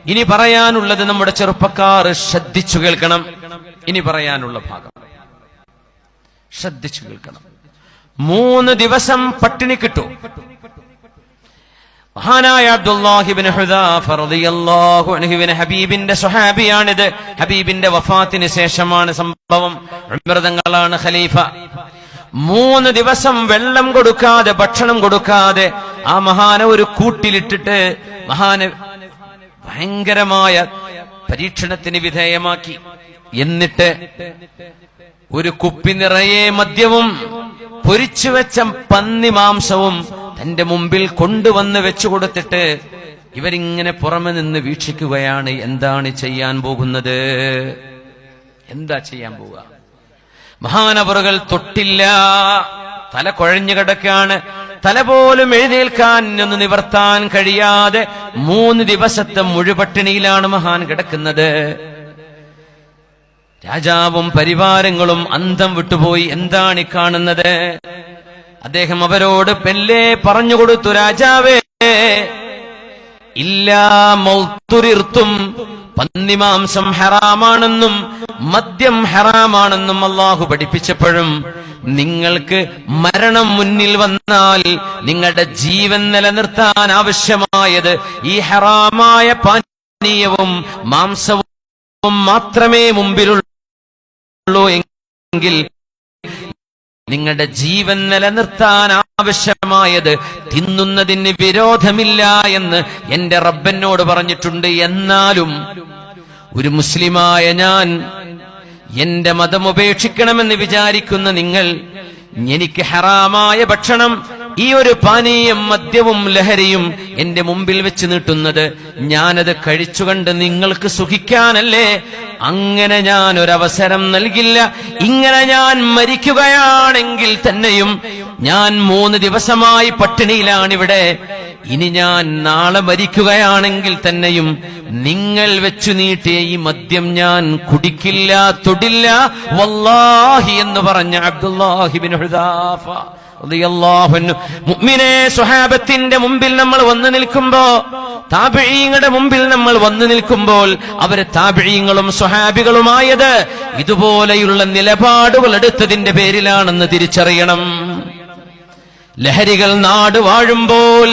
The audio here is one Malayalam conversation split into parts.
ഇനി പറയാനുള്ളത് നമ്മുടെ ചെറുപ്പക്കാർ ശ്രദ്ധിച്ചു കേൾക്കണം. ഇനി പറയാനുള്ള ഭാഗം. ശ്രദ്ധിച്ചു കേൾക്കണം. മൂന്ന് ദിവസം പട്ടിണി കിട്ടു. മഹാനായ അബ്ദുല്ലാഹിബിൻ ഹുദാഫ റളിയല്ലാഹു അൻഹുവിന് ഹബീബിന്റെ സ്വഹാബിയാണിത്. ഹബീബിന്റെ വഫാത്തിന് ശേഷമാണ് സംഭവം. ഉംറതങ്ങളാണ് ഖലീഫ. മൂന്ന് ദിവസം വെള്ളം കൊടുക്കാതെ ഭക്ഷണം കൊടുക്കാതെ ആ മഹാന ഒരു കൂട്ടിലിട്ടിട്ട് മഹാന് ഭയങ്കരമായ പരീക്ഷണത്തിന് വിധേയമാക്കി. എന്നിട്ട് ഒരു കുപ്പി നിറയെ മദ്യവും പൊരിച്ചു വെച്ച പന്നി മാംസവും തന്റെ മുമ്പിൽ കൊണ്ടുവന്ന് വെച്ചു കൊടുത്തിട്ട് ഇവരിങ്ങനെ പുറമെ നിന്ന് വീക്ഷിക്കുകയാണ്. എന്താണ് ചെയ്യാൻ പോകുന്നത്? എന്താ ചെയ്യാൻ പോവുക? മഹാനവറുകൾ തൊട്ടില്ല. തല കുഴഞ്ഞു കിടക്കാണ് തല പോലും എഴുന്നേൽക്കാൻ ഒന്ന് നിവർത്താൻ കഴിയാതെ മൂന്ന് ദിവസത്തെ മുഴുപട്ടിണിയിലാണ് മഹാൻ കിടക്കുന്നത്. രാജാവും പരിവാരങ്ങളും അന്തം വിട്ടുപോയി എന്താണ് ഈ കാണുന്നത്? അദ്ദേഹം അവരോട് പെല്ലേ പറഞ്ഞുകൊടുത്തു രാജാവേ ഇല്ലാ മൗത്തുരിർത്തും പന്നിമാംസം ഹറാമാണെന്നും മദ്യം ഹറാമാണെന്നും അള്ളാഹു പഠിപ്പിച്ചപ്പോഴും നിങ്ങൾക്ക് മരണം മുന്നിൽ വന്നാൽ നിങ്ങളുടെ ജീവൻ നിലനിർത്താൻ ആവശ്യമായത് ഈ ഹറാമായ പാനീയവും മാംസവും മാത്രമേ മുമ്പിലുള്ളൂ എങ്കിൽ നിങ്ങളുടെ ജീവൻ നിലനിർത്താൻ ആവശ്യമായത് തിന്നുന്നതിന് വിരോധമില്ല എന്ന് എന്റെ റബ്ബനോട് പറഞ്ഞിട്ടുണ്ട്. എന്നാലും ഒരു മുസ്ലിമായ ഞാൻ എന്റെ മതം ഉപേക്ഷിക്കണമെന്ന് വിചാരിക്കുന്ന നിങ്ങൾ എനിക്ക് ഹറാമായ ഭക്ഷണം ഈ ഒരു പാനീയം മദ്യവും ലഹരിയും എന്റെ മുമ്പിൽ വെച്ച് നീട്ടുന്നത് ഞാനത് കഴിച്ചുകണ്ട് നിങ്ങൾക്ക് സുഖിക്കാനല്ലേ? അങ്ങനെ ഞാൻ ഒരവസരം നൽകില്ല. ഇങ്ങനെ ഞാൻ മരിക്കുകയാണെങ്കിൽ തന്നെയും ഞാൻ മൂന്ന് ദിവസമായി പട്ടിണിയിലാണിവിടെ. ഇനി ഞാൻ നാളെ മരിക്കുകയാണെങ്കിൽ തന്നെയും നിങ്ങൾ വെച്ചു നീട്ടിയ ഈ മദ്യം ഞാൻ കുടിക്കില്ല തൊടില്ല. വല്ലാഹി എന്ന് പറഞ്ഞ അബ്ദുല്ലാഹിബിൻ ഹുദാഫ. മുഅ്മിനെ സ്വഹാബത്തിന്റെ മുമ്പിൽ നമ്മൾ വന്നു നിൽക്കുമ്പോ താബിഈങ്ങളുടെ മുമ്പിൽ നമ്മൾ വന്നു നിൽക്കുമ്പോൾ അവരെ താബിഈങ്ങളും സ്വഹാബികളുമായത് ഇതുപോലെയുള്ള നിലപാടുകൾ എടുത്തതിന്റെ പേരിലാണെന്ന് തിരിച്ചറിയണം. ലഹരികൾ നാട് വാഴുമ്പോൾ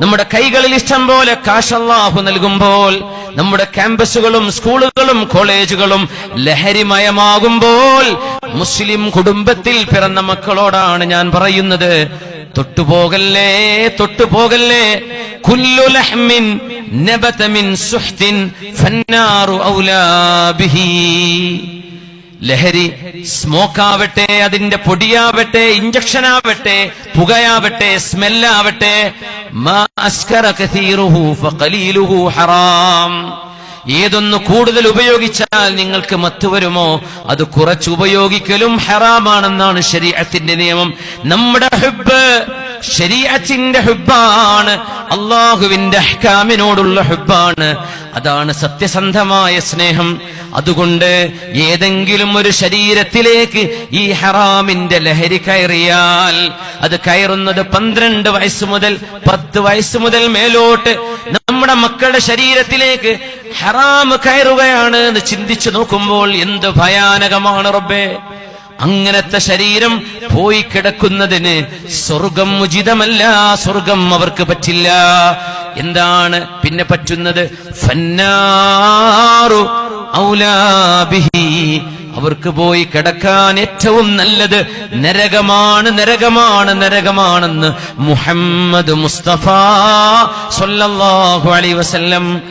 നമ്മുടെ കൈകളിൽ ഇഷ്ടം പോലെ കാശല്ലാഹു നൽകുമ്പോൾ നമ്മുടെ ക്യാമ്പസുകളും സ്കൂളുകളും കോളേജുകളും ലഹരിമയമാകുമ്പോൾ മുസ്ലിം കുടുംബത്തിൽ പിറന്ന മക്കളോടാണ് ഞാൻ പറയുന്നത് തൊട്ടുപോകല്ലേ തൊട്ടുപോകല്ലേ കുല്ലു ലഹ്മിൻ നബത മിൻ സുഹ്തിൻ ഫന്നാറു ഔലാ ബിഹി. ലഹരി സ്മോക്കാവട്ടെ അതിന്റെ പൊടിയാവട്ടെ ഇഞ്ചക്ഷൻ ആവട്ടെ പുകയാവട്ടെ സ്മെല്ലാവട്ടെ. ഹറാം. ഏതൊന്ന് കൂടുതൽ ഉപയോഗിച്ചാൽ നിങ്ങൾക്ക് മത്ത് വരുമോ? അത് കുറച്ച് ഉപയോഗിക്കലും ഹറാമാണെന്നാണ് ശരീരത്തിന്റെ നിയമം. നമ്മുടെ ഹുബ് ശരീരത്തിന്റെ ഹുബാണ് അള്ളാഹുവിന്റെ അഹ്കാമിനോടുള്ള ഹുബാണ് അതാണ് സത്യസന്ധമായ സ്നേഹം. അതുകൊണ്ട് ഏതെങ്കിലും ഒരു ശരീരത്തിലേക്ക് ഈ ഹറാമിന്റെ ലഹരി കയറിയാൽ അത് കയറുന്നത് പന്ത്രണ്ട് വയസ്സ് മുതൽ പത്ത് വയസ്സ് മുതൽ മേലോട്ട് നമ്മുടെ മക്കളുടെ ശരീരത്തിലേക്ക് ഹറാം കയറുകയാണ് എന്ന് ചിന്തിച്ചു നോക്കുമ്പോൾ എന്ത് ഭയാനകമാണ് റബ്ബേ. അങ്ങനത്തെ ശരീരം പോയി കിടക്കുന്നതിന് സ്വർഗം ഉചിതമല്ല സ്വർഗം അവർക്ക് പറ്റില്ല. എന്താണ് പിന്നെ പറ്റുന്നത്? ഫന്നാറു അവർക്ക് പോയി കിടക്കാൻ ഏറ്റവും നല്ലത് നരകമാണ് നരകമാണ് നരകമാണെന്ന് മുഹമ്മദ് മുസ്തഫ സല്ലല്ലാഹു അലൈഹി വസല്ലം.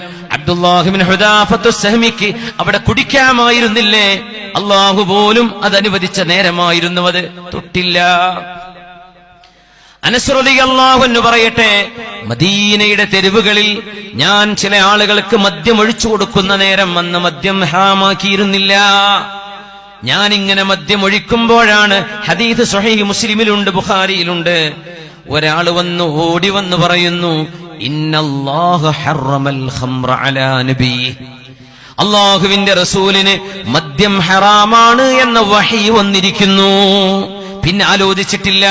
ഹുദാഫത്തു അവിടെ കുടിക്കാമായിരുന്നില്ലേ? അള്ളാഹു പോലും അത് അനുവദിച്ച നേരമായിരുന്നു അത്. തൊട്ടില്ല. അള്ളാഹു എന്ന് പറയട്ടെ മദീനയുടെ തെരുവുകളിൽ ഞാൻ ചില ആളുകൾക്ക് മദ്യം ഒഴിച്ചു കൊടുക്കുന്ന നേരം അന്ന് മദ്യം ഹാമാക്കിയിരുന്നില്ല ഞാൻ ഇങ്ങനെ മദ്യം ഒഴിക്കുമ്പോഴാണ് ഹദീദ് സ്വഹീഹ് മുസ്ലിമിലുണ്ട് ബുഖാരിയിലുണ്ട്. ഒരാൾ വന്ന് ഓടി വന്ന് പറയുന്നു അള്ളാഹുവിന്റെ റസൂലിന് മദ്യം ഹറാമാണ് എന്ന വഹി വന്നിരിക്കുന്നു. പിന്നെ ആലോചിച്ചിട്ടില്ല.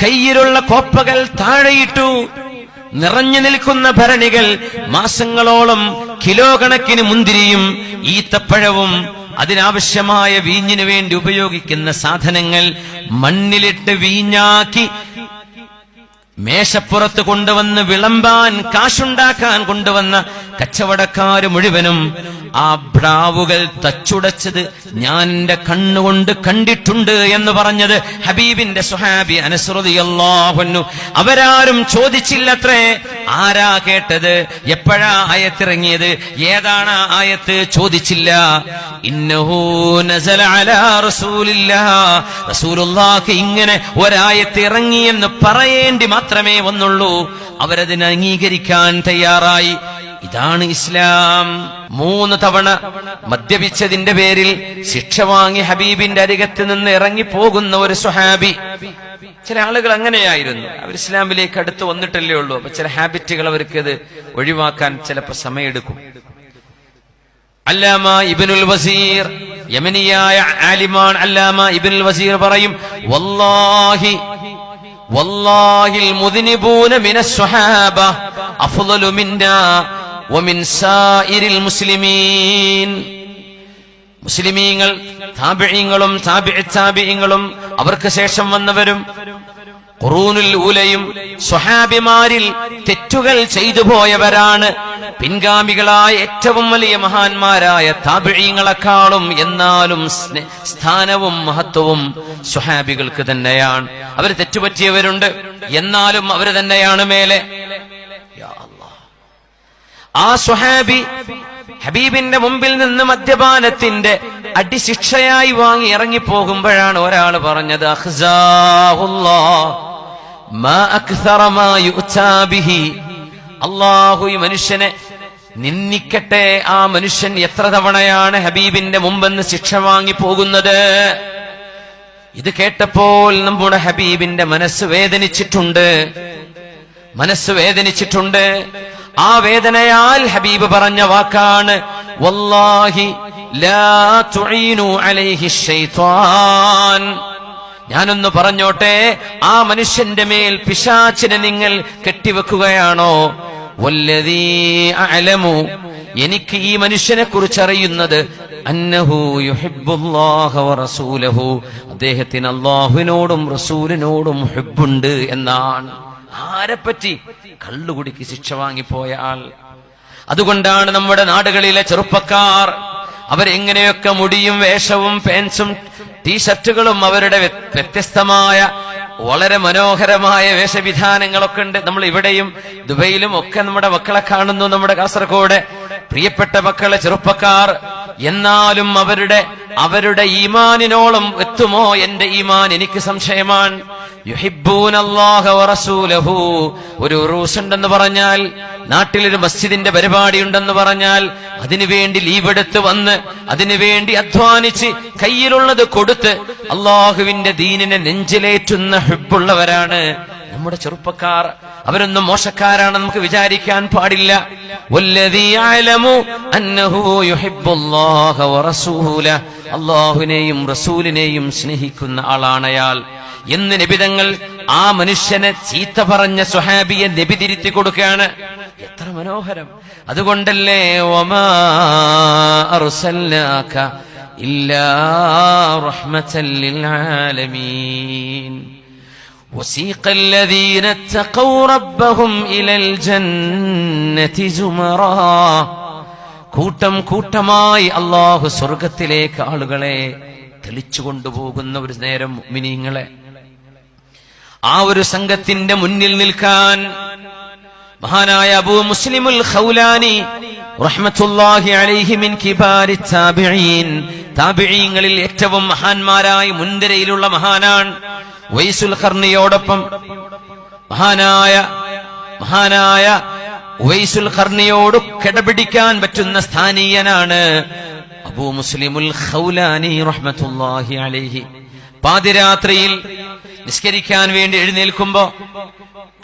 കയ്യിലുള്ള കോപ്പകൾ താഴെയിട്ടു നിറഞ്ഞു നിൽക്കുന്ന ഭരണികൾ മാസങ്ങളോളം കിലോ കണക്കിന് മുന്തിരിയും ഈത്തപ്പഴവും അതിനാവശ്യമായ വീഞ്ഞിനു വേണ്ടി ഉപയോഗിക്കുന്ന സാധനങ്ങൾ മണ്ണിലിട്ട് വീഞ്ഞാക്കി മേശപ്പുറത്ത് കൊണ്ടുവന്ന് വിളമ്പാൻ കാശുണ്ടാക്കാൻ കൊണ്ടുവന്ന കച്ചവടക്കാര് മുഴുവനും ആ ഭ്രാവുകൾ തച്ചുടച്ചത് ഞാൻ എന്റെ കണ്ണുകൊണ്ട് കണ്ടിട്ടുണ്ട് എന്ന് പറഞ്ഞത് ഹബീബിന്റെ സുഹാബി അനുസൃതിയല്ലാഹുന്നു അവരാരും ചോദിച്ചില്ലത്രേ. ആരാ കേട്ടത്? എപ്പോഴാ ആയത്തിറങ്ങിയത്? ഏതാണ് ആയത്ത്? ചോദിച്ചില്ല. ഇങ്ങനെ ഒരായത്ത് ഇറങ്ങി എന്ന് പറയേണ്ടി മാത്രമേ വന്നുള്ളൂ. അവരതിനെ അംഗീകരിക്കാൻ തയ്യാറായി. ഇതാണ് ഇസ്ലാം. മൂന്ന് തവണ മദ്യപിച്ചതിന്റെ പേരിൽ ശിക്ഷ വാങ്ങി ഹബീബിന്റെ അരികത്ത് നിന്ന് ഇറങ്ങി പോകുന്ന ഒരു സുഹാബി ചില ആളുകൾ അങ്ങനെയായിരുന്നു. അവർ ഇസ്ലാമിലേക്ക് അടുത്ത് വന്നിട്ടല്ലേ ഉള്ളൂ. അപ്പൊ ചില ഹാബിറ്റുകൾ അവർക്ക് അത് ഒഴിവാക്കാൻ ചിലപ്പോൾ സമയമെടുക്കും. അല്ലാമ ഇബിനുൽ വസീർ യമനിയായ ആലിമാൻ അല്ലാമ ഇബിനുൽ വസീർ പറയും വല്ലാഹി വല്ലാഹിൽ മുദിനിബൂന മിന സ്വഹാബ അഫ്ളലു മിന്നാ മുസ്ലിമീൻ മുസ്ലിമീങ്ങൾ താബിഈങ്ങളും താബിഇ താബിഈങ്ങളും അവർക്ക് ശേഷം വന്നവരും ഖുറൂനുൽ ഊലയും സ്വഹാബിമാരിൽ തെറ്റുകൾ ചെയ്തു പോയവരാണ്. പിൻഗാമികളായ ഏറ്റവും വലിയ മഹാന്മാരായ താപിഴീങ്ങളെക്കാളും എന്നാലും സ്ഥാനവും മഹത്വവും സ്വഹാബികൾക്ക് തന്നെയാണ്. അവർ തെറ്റുപറ്റിയവരുണ്ട് എന്നാലും അവർ തന്നെയാണ് മേലെ. ആ സുഹാബി ഹബീബിന്റെ മുമ്പിൽ നിന്ന് മദ്യപാനത്തിന്റെ അടിശിക്ഷയായി വാങ്ങി ഇറങ്ങിപ്പോകുമ്പോഴാണ് ഒരാൾ പറഞ്ഞത്. അള്ളാഹു ഈ മനുഷ്യനെ നിന്ദിക്കട്ടെ ആ മനുഷ്യൻ എത്ര തവണയാണ് ഹബീബിന്റെ മുമ്പെന്ന് ശിക്ഷ വാങ്ങി പോകുന്നത്? ഇത് കേട്ടപ്പോൾ നമ്മുടെ ഹബീബിന്റെ മനസ്സ് വേദനിച്ചിട്ടുണ്ട്. മനസ്സ് വേദനിച്ചിട്ടുണ്ട്. ആ വേദനയാൽ ഹബീബ് പറഞ്ഞ വാക്കാണ്. വല്ലാഹി ഞാനൊന്ന് പറഞ്ഞോട്ടെ ആ മനുഷ്യന്റെ മേൽ പിശാച്ചിനെ നിങ്ങൾ കെട്ടിവെക്കുകയാണോ? അലമു എനിക്ക് ഈ മനുഷ്യനെ കുറിച്ച് അറിയുന്നത് അദ്ദേഹത്തിന് അള്ളാഹുവിനോടും റസൂലിനോടും ഹെബുണ്ട് എന്നാണ്. ആരെപ്പറ്റി? കള്ളുകുടിക്ക് ശിക്ഷ വാങ്ങിപ്പോയ ആൾ. അതുകൊണ്ടാണ് നമ്മുടെ നാടുകളിലെ ചെറുപ്പക്കാർ അവരെങ്ങനെയൊക്കെ മുടിയും വേഷവും പാൻസും ടീഷർട്ടുകളും അവരുടെ വ്യ- വ്യത്യസ്തമായ വളരെ മനോഹരമായ വേഷവിധാനങ്ങളൊക്കെ ഉണ്ട്. നമ്മൾ ഇവിടെയും ദുബൈയിലും ഒക്കെ നമ്മുടെ മക്കളെ കാണുന്നു. നമ്മുടെ കാസർഗോഡ് പ്രിയപ്പെട്ട മക്കളെ ചെറുപ്പക്കാർ എന്നാലും അവരുടെ അവരുടെ ഈമാനിനോളം എത്തുമോ എന്റെ ഈമാൻ? എനിക്ക് സംശയമാണ്. ഒരു ഉറൂസ് ഉണ്ടെന്ന് പറഞ്ഞാൽ നാട്ടിലൊരു മസ്ജിദിന്റെ പരിപാടി ഉണ്ടെന്ന് പറഞ്ഞാൽ അതിനുവേണ്ടി ലീവ് എടുത്ത് വന്ന് അതിനുവേണ്ടി അധ്വാനിച്ച് കയ്യിലുള്ളത് കൊടുത്ത് അള്ളാഹുവിന്റെ ദീനിനെ നെഞ്ചിലേറ്റുന്ന ഹിബുള്ളവരാണ് നമ്മുടെ ചെറുപ്പക്കാർ അവരൊന്നും മോശക്കാരാണെന്ന് നമുക്ക് വിചാരിക്കാൻ പാടില്ല. വല്ലദീ അലമു يحب الله ورسوله. അള്ളാഹുവിനെയും റസൂലിനെയും സ്നേഹിക്കുന്ന ആളാണ് അയാൾ. എന്ന് നിബിതങ്ങൾ ആ മനുഷ്യനെ ചീത്ത പറഞ്ഞ സുഹാബിയെ നബി തിരുത്തി കൊടുക്കുകയാണ്. എത്ര മനോഹരം. അതുകൊണ്ടല്ലേ ഒമാ ഇല്ലാ റഹ്മത്തൻ ലിൽ ആലമീൻ. وسيق الذين اتقوا ربهم إلى الجنة زمرا കൂട്ടം കൂട്ടമായി അള്ളാഹു സ്വർഗത്തിലേക്ക് ആളുകളെ തെളിച്ചു കൊണ്ടുപോകുന്ന ഒരു നേരം മിനിങ്ങളെ ആ ഒരു സംഘത്തിന്റെ മുന്നിൽ നിൽക്കാൻ മഹാനായ അബൂ മുസ്ലിമുൽ ഖൗലാനി റഹ്മത്തുള്ളാഹി അലൈഹി മിൻ കിബാരി താബിഈൻ താബിഈങ്ങളിൽ ഏറ്റവും മഹാന്മാരായ മുൻതിരയിലുള്ള മഹാനാണ് വൈസുൽ ഖർണിയോടൊപ്പം മഹാനായ മഹാനായ വൈസുൽ ഖർണിയോട് കിടപിടിക്കാൻ പറ്റുന്ന സ്ഥാനീയനാണ് അബൂ മുസ്ലിമുൽ റഹ്മത്തുള്ളാഹി അലൈഹി. പാതിരാത്രിയിൽ നിസ്കരിക്കാൻ വേണ്ടി എഴുന്നേൽക്കുമ്പോ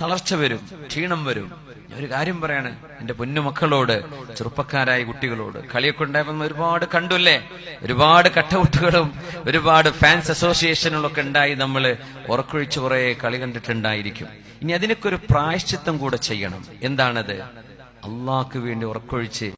തളർച്ച വരും ക്ഷീണം വരും. ഒരു കാര്യം പറയാണ് എന്റെ പൊന്നുമക്കളോട് ചെറുപ്പക്കാരായ കുട്ടികളോട് കളിയൊക്കെ ഉണ്ടായപ്പോൾ ഒരുപാട് കണ്ടുല്ലേ? ഒരുപാട് കട്ടൗട്ടുകളും ഒരുപാട് ഫാൻസ് അസോസിയേഷനുകളൊക്കെ ഉണ്ടായി നമ്മൾ ഉറക്കൊഴിച്ച് കുറെ കളി കണ്ടിട്ടുണ്ടായിരിക്കും. ഇനി അതിനൊക്കെ ഒരു പ്രായശ്ചിത്തം കൂടെ ചെയ്യണം. എന്താണത്? അള്ളാഹ്ക്ക് വേണ്ടി ഉറക്കൊഴിച്ച്